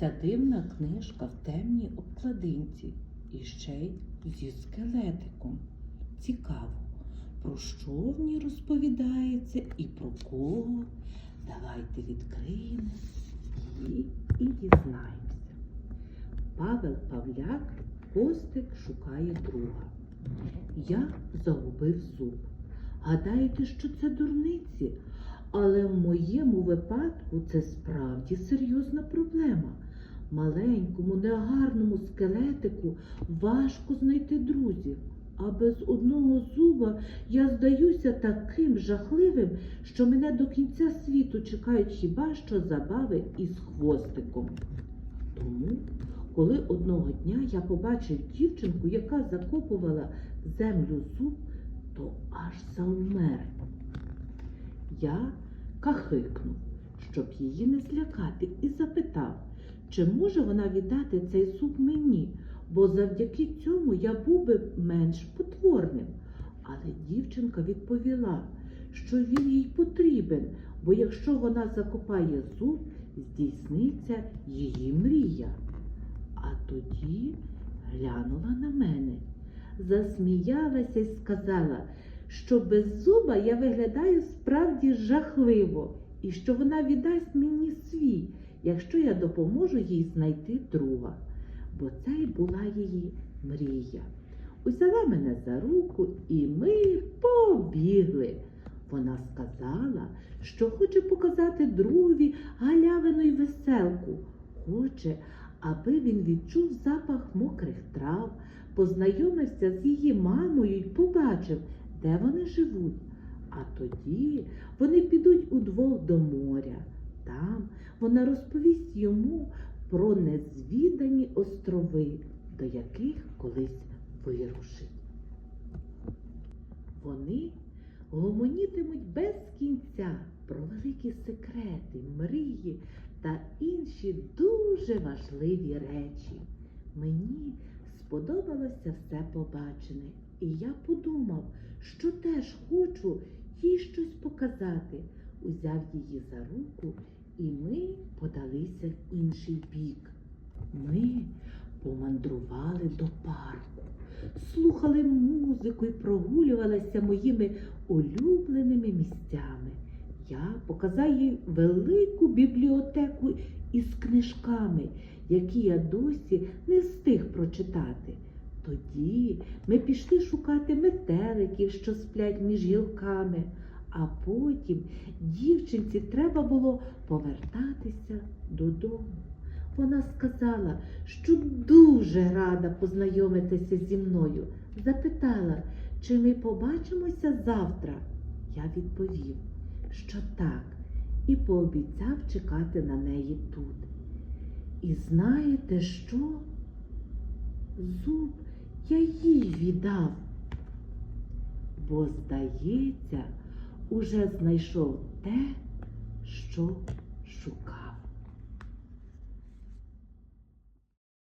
Ця дивна книжка в темній обкладинці і ще й зі скелетиком. Цікаво, про що в ній розповідається і про кого. Давайте відкриємо її і дізнаємося. Павел Павляк Костик шукає друга. Я загубив зуб. Гадаєте, що це дурниці? Але в моєму випадку це справді серйозна проблема. Маленькому, негарному скелетику важко знайти друзів. А без одного зуба я здаюся таким жахливим, що мене до кінця світу чекають хіба що забави із хвостиком. Тому, коли одного дня я побачив дівчинку, яка закопувала землю зуб, то аж завмер. Я кахикнув, щоб її не злякати, і запитав, чи може вона віддати цей зуб мені, бо завдяки цьому я був би менш потворним. Але дівчинка відповіла, що він їй потрібен, бо якщо вона закопає зуб, здійсниться її мрія. А тоді глянула на мене, засміялася і сказала, що без зуба я виглядаю справді жахливо, і що вона віддасть мені свій, якщо я допоможу їй знайти друга. Бо це й була її мрія. Узяла мене за руку, і ми побігли. Вона сказала, що хоче показати другові галявину й веселку. Хоче, аби він відчув запах мокрих трав, познайомився з її мамою й побачив, де вони живуть. А тоді вони підуть удвох до моря. Там вона розповість йому про незвідані острови, до яких колись вирушить. Вони гомонітимуть без кінця про великі секрети, мрії та інші дуже важливі речі. Мені сподобалося все побачене, і я подумав, що теж хочу їй щось показати. Узяв її за руку, і ми подалися в інший бік. Ми помандрували до парку, слухали музику і прогулювалися моїми улюбленими місцями. Я показав їй велику бібліотеку із книжками, які я досі не встиг прочитати. Тоді ми пішли шукати метеликів, що сплять між гілками, а потім дівчинці треба було повертатися додому. Вона сказала, що дуже рада познайомитися зі мною. Запитала, чи ми побачимося завтра. Я відповів, що так, і пообіцяв чекати на неї тут. І знаєте що? Зуб я їй віддав, бо, здається, уже знайшов те, що шукав.